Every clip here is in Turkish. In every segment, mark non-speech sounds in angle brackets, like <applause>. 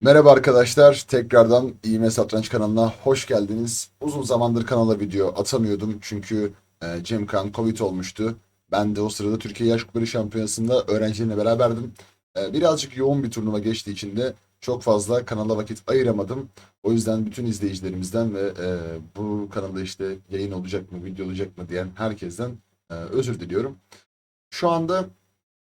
Merhaba arkadaşlar, tekrardan İğme Satranç kanalına hoş geldiniz. Uzun zamandır kanala video atamıyordum çünkü e, Cemkan Covid olmuştu. Ben de o sırada Türkiye Yaş Kupları Şampiyonası'nda öğrencilerimle beraberdim. E, birazcık yoğun bir turnuva geçtiği için de çok fazla kanala vakit ayıramadım. O yüzden bütün izleyicilerimizden ve e, bu kanalda işte yayın olacak mı, video olacak mı diyen herkesten e, özür diliyorum. Şu anda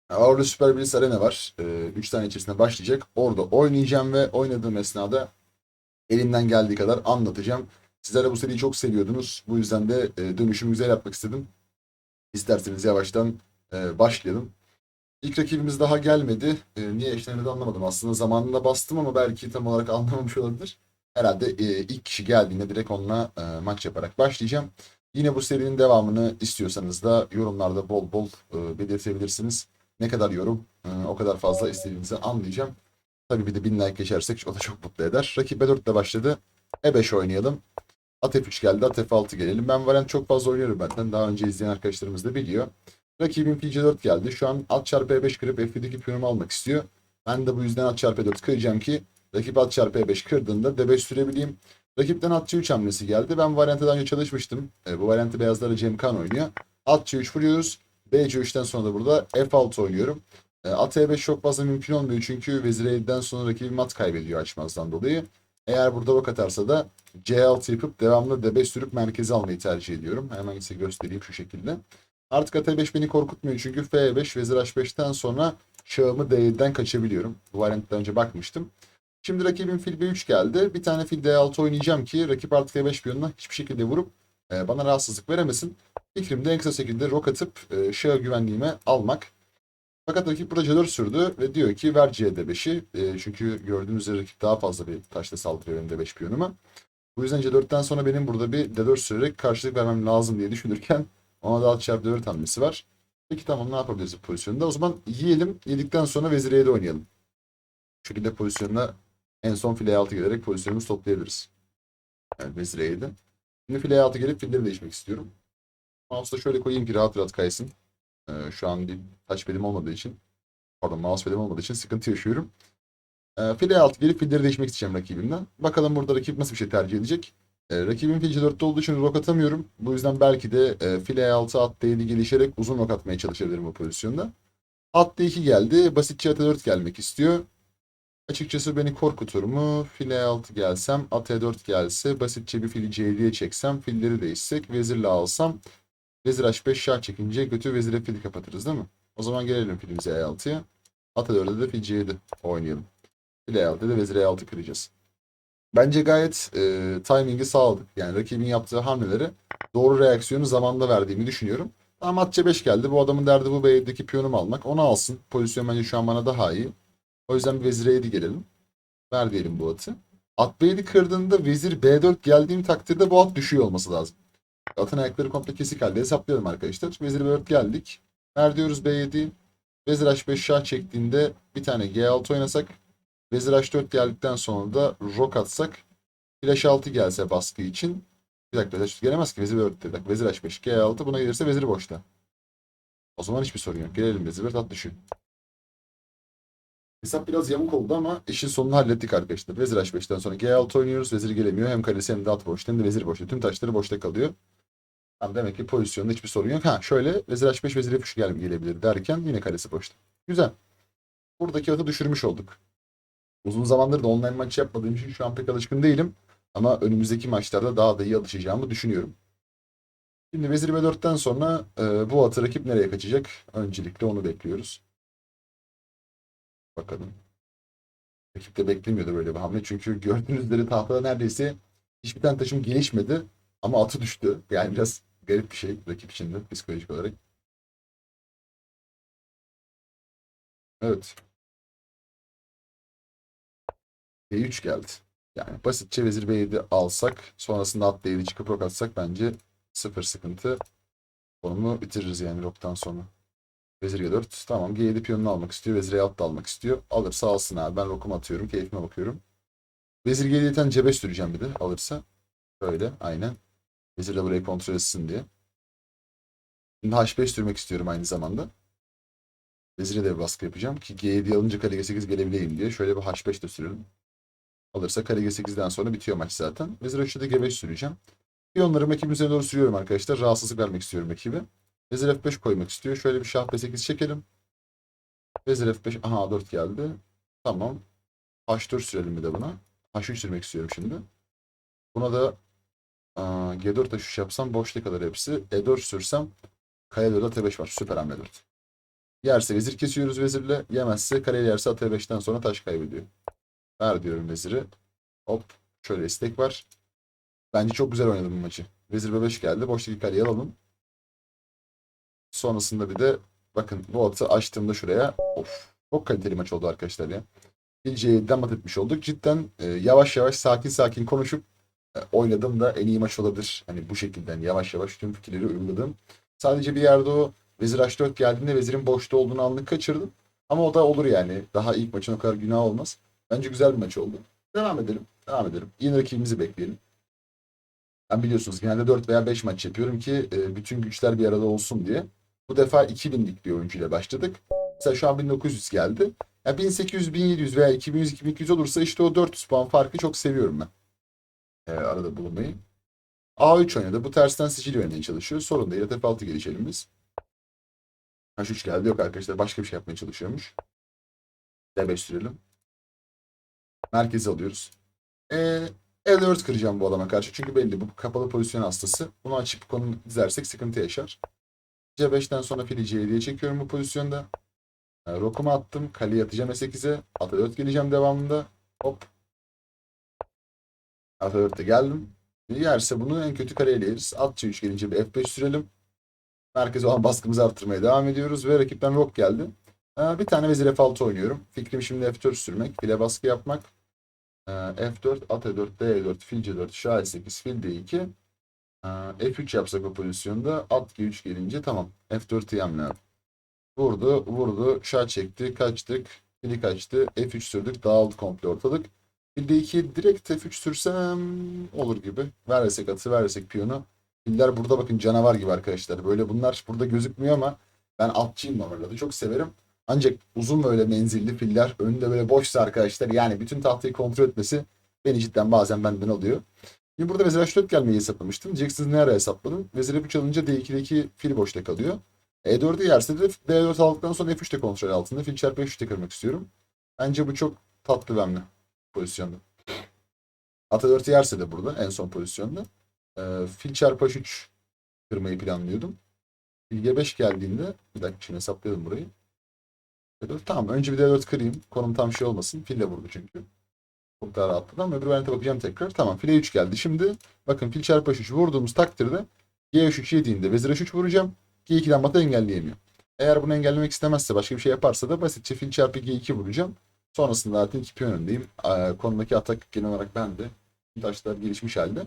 Avrupa Süper Bilis Arena var. 3 tane içerisinde başlayacak. Orada oynayacağım ve oynadığım esnada elimden geldiği kadar anlatacağım. Sizler de bu seriyi çok seviyordunuz. Bu yüzden de e, dönüşümü güzel yapmak istedim. İsterseniz yavaştan e, başlayalım. İlk rakibimiz daha gelmedi. E, niye eşlerini de anlamadım. Aslında zamanında bastım ama belki tam olarak <laughs> anlamamış olabilir. Herhalde ilk kişi geldiğinde direkt onunla maç yaparak başlayacağım. Yine bu serinin devamını istiyorsanız da yorumlarda bol bol belirtebilirsiniz. Ne kadar yorum e, o kadar fazla istediğinizi anlayacağım. Tabii bir de 1000 like geçersek o da çok mutlu eder. Rakip E4 ile başladı. E5 oynayalım. At F3 geldi. At F6 gelelim. Ben variant çok fazla oynuyorum benden. Daha önce izleyen arkadaşlarımız da biliyor. Rakibim fil C4 geldi. Şu an at çarpı E5 kırıp F7'deki piyonumu almak istiyor. Ben de bu yüzden at çarpı E4 kıracağım ki rakip at çarpı E5 kırdığında D5 sürebileyim. Rakipten at C3 hamlesi geldi. Ben variantı daha önce çalışmıştım. E, bu variantı beyazlara Cem Kan oynuyor. At C3 vuruyoruz. BC3'ten sonra da burada F6 oynuyorum. E, At E5 çok fazla mümkün olmuyor çünkü vezir E7'den sonra rakibim mat kaybediyor açmazdan dolayı. Eğer burada ok atarsa da C6 yapıp devamlı D5 sürüp merkeze almayı tercih ediyorum. Hemen size göstereyim şu şekilde. Artık at E5 beni korkutmuyor çünkü F5 vezir H5'ten sonra şahımı D7'den kaçabiliyorum. Bu variantta önce bakmıştım. Şimdi rakibim fil B3 geldi. Bir tane fil D6 oynayacağım ki rakip artık E5 piyonuna hiçbir şekilde vurup e, bana rahatsızlık veremesin. Fikrim de en kısa şekilde rok atıp e, şah güvenliğime almak. Fakat rakip burada C4 sürdü ve diyor ki ver CD5'i. E, çünkü gördüğünüz üzere rakip daha fazla bir taşla saldırıyor benim D5 piyonuma. Bu yüzden C4'ten sonra benim burada bir D4 sürerek karşılık vermem lazım diye düşünürken <laughs> ona da alt çarpı 4 hamlesi var. Peki tamam ne yapabiliriz bu pozisyonda? O zaman yiyelim. Yedikten sonra vezir E7 oynayalım. Bu şekilde pozisyonda en son file 6 gelerek pozisyonumuzu toplayabiliriz. Yani vezir E7. Şimdi file 6 gelip filleri değişmek istiyorum. Mouse'da şöyle koyayım ki rahat rahat kaysın. Ee, şu an bir touchpad'im olmadığı için pardon mousepad'im olmadığı için sıkıntı yaşıyorum. Ee, file 6 gelip filleri değişmek isteyeceğim rakibimden. Bakalım burada rakip nasıl bir şey tercih edecek. Ee, rakibim fil C4'te olduğu için rok atamıyorum. Bu yüzden belki de e, file 6 at D7 gelişerek uzun rok atmaya çalışabilirim bu pozisyonda. At D2 geldi. Basitçe at 4 gelmek istiyor. Açıkçası beni korkutur mu? File 6 gelsem, at E4 gelse, basitçe bir fili C7'ye çeksem, filleri değişsek, vezirle alsam, vezir H5 şah çekince götü vezire fili kapatırız değil mi? O zaman gelelim filimize E6'ya. At E4'de de fil C7 oynayalım. Fil E6'da da vezir E6 kıracağız. Bence gayet e, timingi sağladık. Yani rakibin yaptığı hamleleri doğru reaksiyonu zamanında verdiğimi düşünüyorum. Tamam at C5 geldi. Bu adamın derdi bu B7'deki piyonumu almak. Onu alsın. Pozisyon bence şu an bana daha iyi. O yüzden bir vezir E7 gelelim. Ver diyelim bu atı. At B7 kırdığında vezir B4 geldiğim takdirde bu at düşüyor olması lazım. Atın ayakları komple kesik halde hesaplayalım arkadaşlar. Vezir B4 geldik. Ver diyoruz B7. Vezir H5 şah çektiğinde bir tane G6 oynasak. Vezir H4 geldikten sonra da rok atsak. Flash 6 gelse baskı için. Bir dakika Vezir H4 gelemez ki. Vezir B4 bir dakika. Vezir H5 G6 buna gelirse vezir boşta. O zaman hiçbir sorun yok. Gelelim vezir B4 at düşüyor. Hesap biraz yamuk oldu ama işin sonunu hallettik arkadaşlar. Vezir H5'ten sonra G6 oynuyoruz. Vezir gelemiyor. Hem kalesi hem de at boşta hem de vezir boşta. Tüm taşları boşta kalıyor. Tamam demek ki pozisyonda hiçbir sorun yok. Ha şöyle vezir H5 vezir F3 gel gelebilir derken yine kalesi boşta. Güzel. Buradaki atı düşürmüş olduk. Uzun zamandır da online maç yapmadığım için şu an pek alışkın değilim. Ama önümüzdeki maçlarda daha da iyi alışacağımı düşünüyorum. Şimdi vezir B4'ten sonra e, bu atı rakip nereye kaçacak? Öncelikle onu bekliyoruz. Bakalım. Rakip de beklemiyordu böyle bir hamle. Çünkü gördüğünüz üzere tahtada neredeyse hiçbir tane taşım gelişmedi. Ama atı düştü. Yani biraz garip bir şey rakip için de psikolojik olarak. Evet. B3 geldi. Yani basitçe vezir B7 alsak sonrasında at D7 çıkıp rok atsak bence sıfır sıkıntı. Konumu bitiririz yani roktan sonra. Vezir G4. Tamam G7 piyonunu almak istiyor. Vezir E6 da almak istiyor. Alırsa alsın abi. Ben rokumu atıyorum. Keyfime bakıyorum. Vezir G7'den C5 süreceğim bir de alırsa. Böyle aynen. Vezir de burayı kontrol etsin diye. Şimdi H5 sürmek istiyorum aynı zamanda. Vezir'e de bir baskı yapacağım ki G7 alınca kale G8 gelebileyim diye. Şöyle bir H5 de sürelim. Alırsa kare G8'den sonra bitiyor maç zaten. Vezir H3'te de G5 süreceğim. Piyonları rakibin üzerine doğru sürüyorum arkadaşlar. Rahatsızlık vermek istiyorum rakibe. Vezir F5 koymak istiyor. Şöyle bir şah B8 çekelim. Vezir F5. Aha A4 geldi. Tamam. H4 sürelim bir de buna. H3 sürmek istiyorum şimdi. Buna da aa, G4 H3 yapsam boşta kadar hepsi. E4 sürsem kale 4 At5 var. Süper hamle 4. Yerse vezir kesiyoruz vezirle. Yemezse kale yerse at 5'ten sonra taş kaybediyor. Ver diyorum veziri. Hop. Şöyle istek var. Bence çok güzel oynadım bu maçı. Vezir B5 geldi. Boştaki kaleyi alalım. Sonrasında bir de bakın bu atı açtığımda şuraya. Of. Çok kaliteli maç oldu arkadaşlar ya. Bir C7'den mat etmiş olduk. Cidden e, yavaş yavaş sakin sakin konuşup e, oynadım da en iyi maç olabilir. Hani bu şekilde hani yavaş yavaş tüm fikirleri uyguladım. Sadece bir yerde o Vezir H4 geldiğinde vezirin boşta olduğunu anlık kaçırdım. Ama o da olur yani. Daha ilk maçın o kadar günah olmaz. Bence güzel bir maç oldu. Devam edelim. Devam edelim. Yeni rakibimizi bekleyelim. Ben biliyorsunuz genelde 4 veya 5 maç yapıyorum ki e, bütün güçler bir arada olsun diye. Bu defa 2000'lik bir oyuncuyla başladık. Mesela şu an 1900 geldi. Ya 1800, 1700 veya 2100, 2200 olursa işte o 400 puan farkı çok seviyorum ben. E, arada bulunmayı. A3 oynadı. Bu tersten Sicilya oynamaya çalışıyor. Sorun değil. F6 gelişelim biz. H3 geldi. Yok arkadaşlar başka bir şey yapmaya çalışıyormuş. D5 sürelim. Merkezi alıyoruz. Ee, L4 kıracağım bu adama karşı. Çünkü belli bu kapalı pozisyon hastası. Bunu açıp konu dizersek sıkıntı yaşar. C5'ten sonra fili C7'ye çekiyorum bu pozisyonda. E, rokumu attım. Kaleyi atacağım E8'e. Ata 4 geleceğim devamında. Hop. Ata 4'te geldim. Yerse bunu en kötü kareyle yeriz. At C3 gelince bir F5 sürelim. Merkeze olan baskımızı arttırmaya devam ediyoruz ve rakipten rock geldi. Bir tane vezir F6 oynuyorum. Fikrim şimdi F4 sürmek, file baskı yapmak. Ee, F4, at E4, D4, fil C4, şah E8, fil D2. Ee, F3 yapsak o pozisyonda at G3 gelince tamam. F4 yemle. Vurdu, vurdu, şah çekti, kaçtık, fili kaçtı, F3 sürdük, dağıldı komple ortalık. Fil D2 direkt F3 sürsem olur gibi. Versek atı, versek piyonu. Filler burada bakın canavar gibi arkadaşlar. Böyle bunlar burada gözükmüyor ama ben atçıyım normalde. Çok severim. Ancak uzun böyle menzilli filler önünde böyle boşsa arkadaşlar yani bütün tahtayı kontrol etmesi beni cidden bazen benden alıyor. Şimdi burada Vezir H4 gelmeyi hesaplamıştım. Diyeceksiniz ne ara hesapladım? Vezir F3 alınca D2'deki fil boşta kalıyor. E4'ü yerse de D4 aldıktan sonra F3'te kontrol altında. Fil çarpı F3'te kırmak istiyorum. Bence bu çok tatlı ve pozisyonda. Ata 4'ü yerse de burada en son pozisyonda. E, fil çarpı H3 kırmayı planlıyordum. Fil G5 geldiğinde bir dakika şimdi hesaplayalım burayı. D4, tamam önce bir D4 kırayım. Konum tam şey olmasın. Fille vurdu çünkü. Çok daha rahatladı ama öbür variante bakacağım tekrar. Tamam file 3 geldi. Şimdi bakın fil çarpı H3 vurduğumuz takdirde G3 yediğinde vezir H3 vuracağım. G2'den matı engelleyemiyor. Eğer bunu engellemek istemezse başka bir şey yaparsa da basitçe fil çarpı G2 vuracağım. Sonrasında zaten iki piyon önündeyim. Konudaki atak genel olarak bende. Taşlar gelişmiş halde.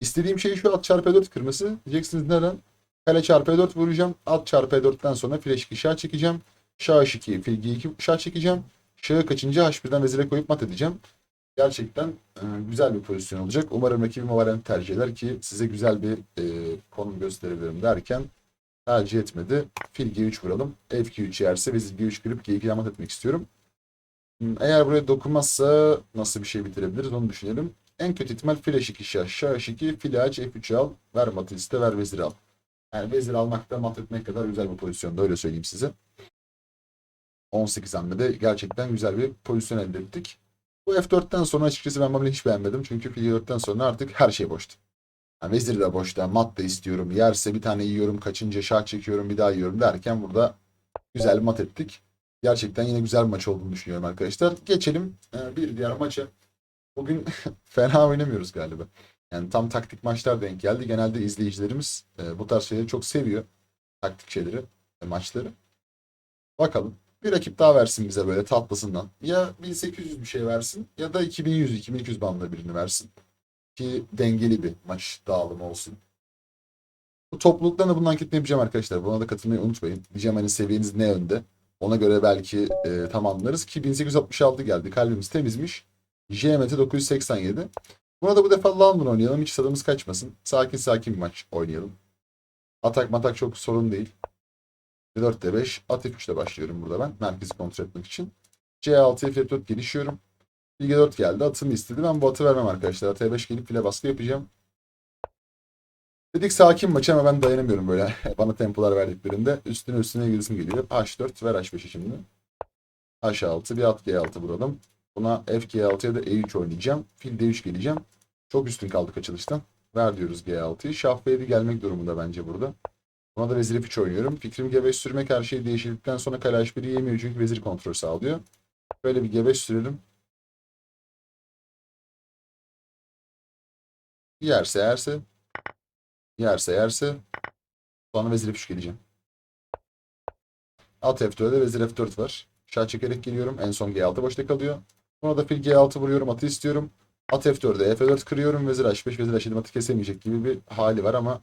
İstediğim şey şu at çarpı 4 kırması. Diyeceksiniz neden? Kale çarpı 4 vuracağım. At çarpı 4'ten sonra fil 2 şah çekeceğim. Şah H2, fil G2 şah çekeceğim. Şahı kaçınca H1'den vezire koyup mat edeceğim. Gerçekten e, güzel bir pozisyon olacak. Umarım rakibim varianti tercih eder ki size güzel bir e, konum gösterebilirim derken tercih etmedi. Fil G3 vuralım. F2 yerse vezir G3 kırıp G2'den mat etmek istiyorum. Hmm, Eğer buraya dokunmazsa nasıl bir şey bitirebiliriz onu düşünelim. En kötü ihtimal fil H2 şah, şah H2, fil H, F3 al, ver matı ver vezir al. Yani vezir almakta mat etmek kadar güzel bir pozisyonda öyle söyleyeyim size. 18 hamlede gerçekten güzel bir pozisyon elde ettik. Bu F4'ten sonra açıkçası ben bunu hiç beğenmedim. Çünkü fil 4'ten sonra artık her şey boştu. Yani vezir de boşta, mat da istiyorum. Yerse bir tane yiyorum, kaçınca şah çekiyorum, bir daha yiyorum derken burada güzel mat ettik. Gerçekten yine güzel bir maç olduğunu düşünüyorum arkadaşlar. Geçelim e, bir diğer maça. Bugün <laughs> fena oynamıyoruz galiba. Yani tam taktik maçlar denk geldi. Genelde izleyicilerimiz e, bu tarz şeyleri çok seviyor. Taktik şeyleri, e, maçları. Bakalım. Bir rakip daha versin bize böyle tatlısından. Ya 1800 bir şey versin ya da 2100, 2200 bandında birini versin. Ki dengeli bir maç dağılımı olsun. Bu topluluktan da anketini yapacağım arkadaşlar. Buna da katılmayı unutmayın. Diyeceğim hani seviyeniz ne yönde. Ona göre belki e, tamamlarız ki 1866 geldi. Kalbimiz temizmiş. JMT 987. Buna da bu defa London oynayalım. Hiç tadımız kaçmasın. Sakin sakin bir maç oynayalım. Atak matak çok sorun değil. 4'te 5. At F3 ile başlıyorum burada ben. Merkezi kontrol etmek için. C6 F4 gelişiyorum. Fil G4 geldi. Atımı istedi. Ben bu atı vermem arkadaşlar. At E5 gelip file baskı yapacağım. Dedik sakin maç ama ben dayanamıyorum böyle. <laughs> Bana tempolar verdiklerinde. Üstüne üstüne gidesim geliyor. H4 ver H5'i şimdi. H6 bir at G6 vuralım. Buna F G6'ya da E3 oynayacağım. Fil D3 geleceğim. Çok üstün kaldık açılıştan. Ver diyoruz G6'yı. Şah B7 gelmek durumunda bence burada. Buna da vezir F3 oynuyorum. Fikrim G5 sürmek her şey değişildikten sonra kale H1'i yemiyor çünkü vezir kontrol sağlıyor. Böyle bir G5 sürelim. Yerse yerse. Yerse yerse. Sonra vezir F3 geleceğim. At F4'de vezir F4 var. Şah çekerek geliyorum. En son G6 boşta kalıyor. Sonra da fil G6 vuruyorum. Atı istiyorum. At F4'de F4 kırıyorum. Vezir H5. Vezir H7 atı kesemeyecek gibi bir hali var ama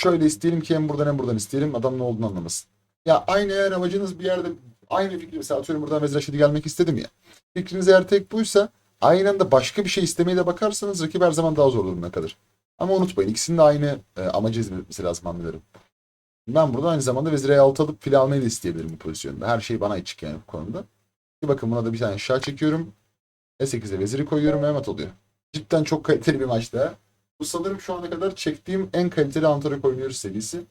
şöyle isteyelim ki hem buradan hem buradan isteyelim. Adam ne olduğunu anlamasın. Ya aynı eğer amacınız bir yerde aynı fikri mesela atıyorum buradan Vezir H7 gelmek istedim ya. Fikriniz eğer tek buysa aynı anda başka bir şey istemeye de bakarsanız rakip her zaman daha zor durumda kalır. Ama unutmayın ikisinin de aynı e, amacı hizmetmesi lazım hamlelerin. Ben burada aynı zamanda vezir E6 alıp fil almayı da isteyebilirim bu pozisyonda. Her şey bana açık yani bu konuda. Bir bakın buna da bir tane şah çekiyorum. E8'e veziri koyuyorum ve mat oluyor. Cidden çok kaliteli bir maç daha. Bu sanırım şu ana kadar çektiğim en kaliteli Antarak oynuyoruz serisi.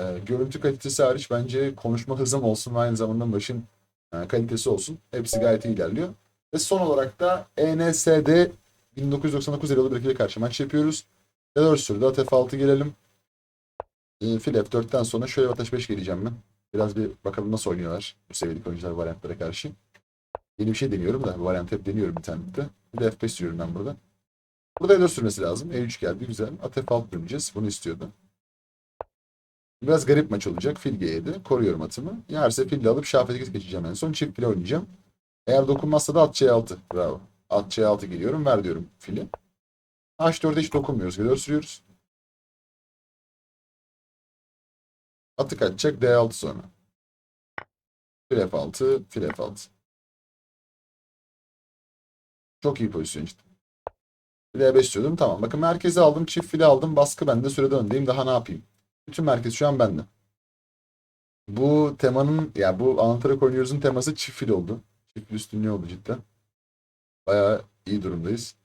Ee, görüntü kalitesi hariç bence konuşma hızım olsun ve aynı zamanda başın e, kalitesi olsun. Hepsi gayet iyi ilerliyor. Ve son olarak da E ENSD 1999 Erol Bırakı'yla karşı maç yapıyoruz. D4 sürüde at F6 gelelim. E, fil F4'ten sonra şöyle ateş 5 geleceğim ben. Biraz bir bakalım nasıl oynuyorlar bu seviyeli oyuncular varyantlara karşı. Yeni bir şey deniyorum da bu varyantı hep deniyorum internette. Bir de F5 sürüyorum ben burada. Burada E4 sürmesi lazım. E3 geldi güzel. At F6 döneceğiz. Bunu istiyordu. Biraz garip maç olacak. Fil G7. Koruyorum atımı. Yerse fille alıp şah F8 geçeceğim en son. Çift file oynayacağım. Eğer dokunmazsa da at C6. Bravo. At C6 geliyorum. Ver diyorum fili. H4'e hiç dokunmuyoruz. G4 sürüyoruz. Atı kaçacak D6 sonra. Fil F6, fil F6. Çok iyi pozisyon işte. Fil E5 istiyordum. Tamam. Bakın merkezi aldım. Çift file aldım. Baskı bende. Sürede öndeyim. Daha ne yapayım? Bütün merkez şu an bende. Bu temanın ya bu Anatarak oynuyoruz'un teması çift fil oldu. Çift üstünlüğü oldu cidden. Bayağı iyi durumdayız.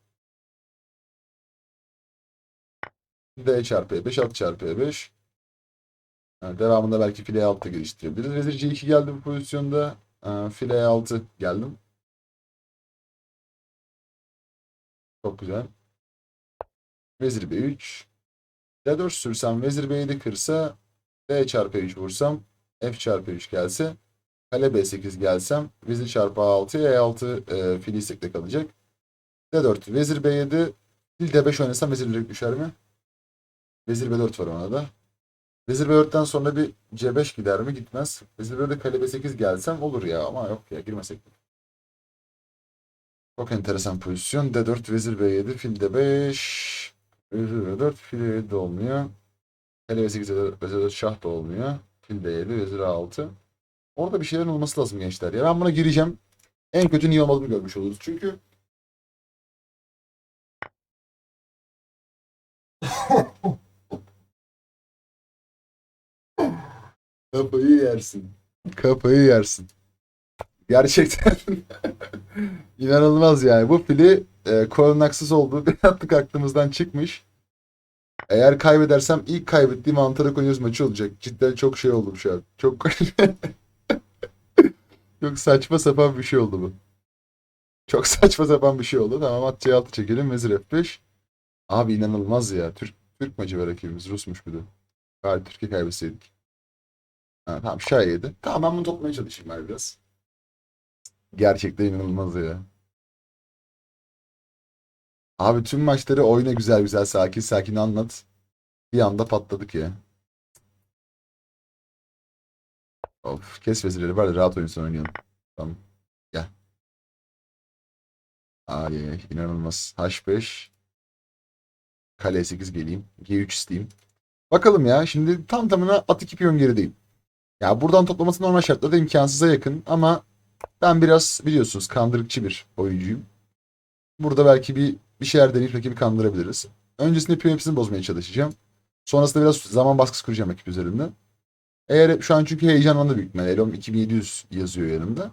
D çarpı E5, at çarpı E5. Yani devamında belki file 6 geliştirebiliriz. Vezir C2 geldi bu pozisyonda. File 6 geldim. Çok güzel. Vezir B3. D4 sürsem vezir B7 kırsa D çarpı E3 vursam F çarpı E3 gelse kale B8 gelsem vezir çarpı A6 E6 e, fili istekte kalacak. D4 vezir B7 fil D5 oynasam vezir direkt düşer mi? Vezir B4 var ona da. Vezir B4'ten sonra bir C5 gider mi? Gitmez. Vezir B4'e kale B8 gelsem olur ya ama yok ya girmesek. mi? Çok enteresan pozisyon. D4 vezir B7 fil D5 vezir B4 fil E7 de olmuyor. Kale B8 vezir B4 şah da olmuyor. Fil D7 vezir A6. Orada bir şeylerin olması lazım gençler. Ya ben buna gireceğim. En kötü niye olmadığını görmüş oluruz. Çünkü <laughs> Kafayı yersin. Kafayı yersin. Gerçekten <laughs> inanılmaz yani. Bu fili e, korunaksız oldu. <laughs> Bir attık aklımızdan çıkmış. Eğer kaybedersem ilk kaybettiğim Antalya Konya'z maçı olacak. Cidden çok şey oldu şu an. Çok <laughs> çok saçma sapan bir şey oldu bu. Çok saçma sapan bir şey oldu. Tamam at C6 çekelim. Vezir F5. Abi inanılmaz ya. Türk Türk maçı ve rakibimiz Rusmuş bir de. Gayet Türkiye kaybetseydik. Ha, tamam şah yedi. Tamam ben bunu toplamaya çalışayım ben biraz. Gerçekten inanılmaz ya. Abi tüm maçları oyna güzel güzel sakin sakin anlat. Bir anda patladık ya. Of kes vezirleri var da rahat oynasın oynayalım. Tamam. Gel. Ay inanılmaz. H5. Kale E8 geleyim. G3 isteyeyim. Bakalım ya. Şimdi tam tamına at 2 piyon gerideyim. Ya buradan toplaması normal şartlarda imkansıza yakın ama ben biraz biliyorsunuz kandırıkçı bir oyuncuyum. Burada belki bir bir şeyler deneyip rakibi kandırabiliriz. Öncesinde piyon hepsini bozmaya çalışacağım. Sonrasında biraz zaman baskısı kuracağım rakip üzerinde. Eğer şu an çünkü heyecanlandı büyük ihtimalle. Elom 2700 yazıyor yanımda.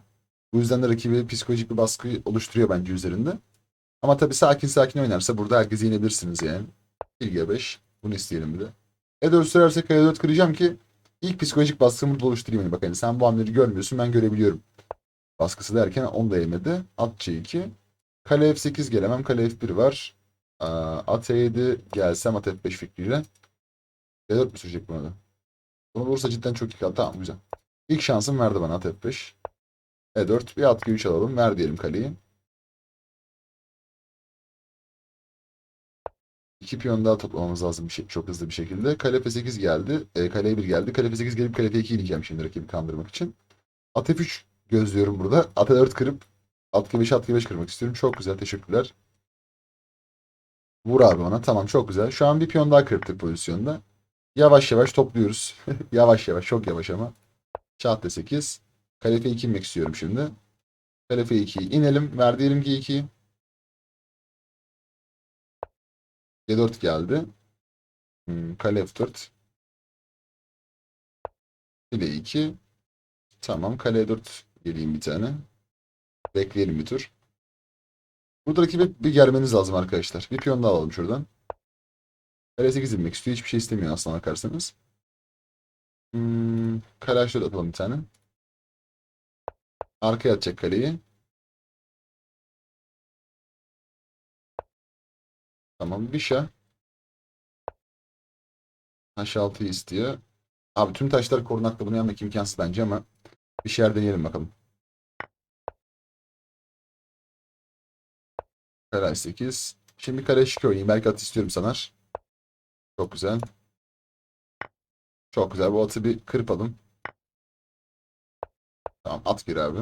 Bu yüzden de rakibi psikolojik bir baskı oluşturuyor bence üzerinde. Ama tabii sakin sakin oynarsa burada herkesi yenebilirsiniz yani. Bilge 5. Bunu isteyelim bir de. E4 sürerse kaya 4 kıracağım ki ilk psikolojik baskımı burada oluşturayım. Yani hani sen bu hamleleri görmüyorsun ben görebiliyorum. Baskısı derken onu da yemedi. At C2. Kale F8 gelemem. Kale F1 var. Aa, At E7 gelsem at F5 fikriyle. D4 mü sürecek buna da? Bunu vurursa cidden çok iyi kaldı. Tamam güzel. İlk şansım verdi bana at F5. E4 bir at G3 alalım. Ver diyelim kaleyi. İki piyon daha toplamamız lazım bir şey, çok hızlı bir şekilde. Kale F8 geldi. E, kale 1 geldi. Kale F8 gelip kale F2 ineceğim şimdi rakibi kandırmak için. At F3 gözlüyorum burada. At F4 kırıp at G5 at G5 kırmak istiyorum. Çok güzel teşekkürler. Vur abi ona. Tamam çok güzel. Şu an bir piyon daha kırptık pozisyonda. Yavaş yavaş topluyoruz. <laughs> yavaş yavaş çok yavaş ama. Şah D8. Kale F2 inmek istiyorum şimdi. Kale F2 inelim. Ver diyelim ki 2. G4 geldi. Hmm, kale F4. File 2. Tamam. Kale 4 geleyim bir tane. Bekleyelim bir tur. Burada rakibi bir germeniz lazım arkadaşlar. Bir piyon daha alalım şuradan. Kale 8 inmek istiyor. Hiçbir şey istemiyor aslına bakarsanız. Hmm, kale H4 atalım bir tane. Arkaya atacak kaleyi. Tamam. Bir şah. H6'yı istiyor. Abi tüm taşlar korunaklı bunu yapmak imkansız bence ama bir şeyler deneyelim bakalım. Kare 8. Şimdi kare 2 oynayayım. Belki at istiyorum sanar. Çok güzel. Çok güzel. Bu atı bir kırpalım. Tamam at bir abi.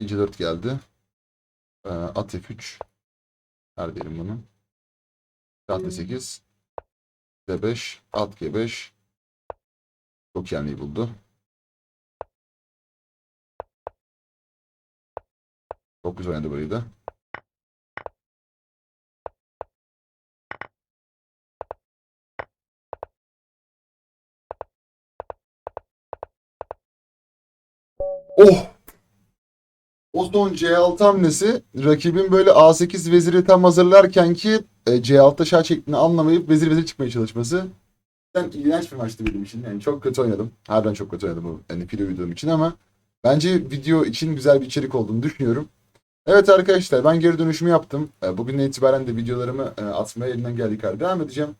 İkinci 4 geldi. Ee, at F3. Ver diyelim bunu. At D8. D5. At G5. Çok yani buldu. Çok güzel oynadı burayı da. Oh! O son C6 hamlesi rakibin böyle A8 veziri tam hazırlarken ki e, C6'da şah şeklini anlamayıp vezir vezir çıkmaya çalışması. Ben iğrenç bir maçtı benim için. Yani çok kötü oynadım. Harbiden çok kötü oynadım bu yani video videom için ama bence video için güzel bir içerik olduğunu düşünüyorum. Evet arkadaşlar ben geri dönüşümü yaptım. E, Bugünden itibaren de videolarımı e, atmaya elimden geldiği kadar devam edeceğim.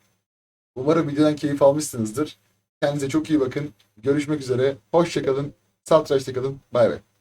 Umarım videodan keyif almışsınızdır. Kendinize çok iyi bakın. Görüşmek üzere. Hoşçakalın. Satrançta kalın. Bay bay.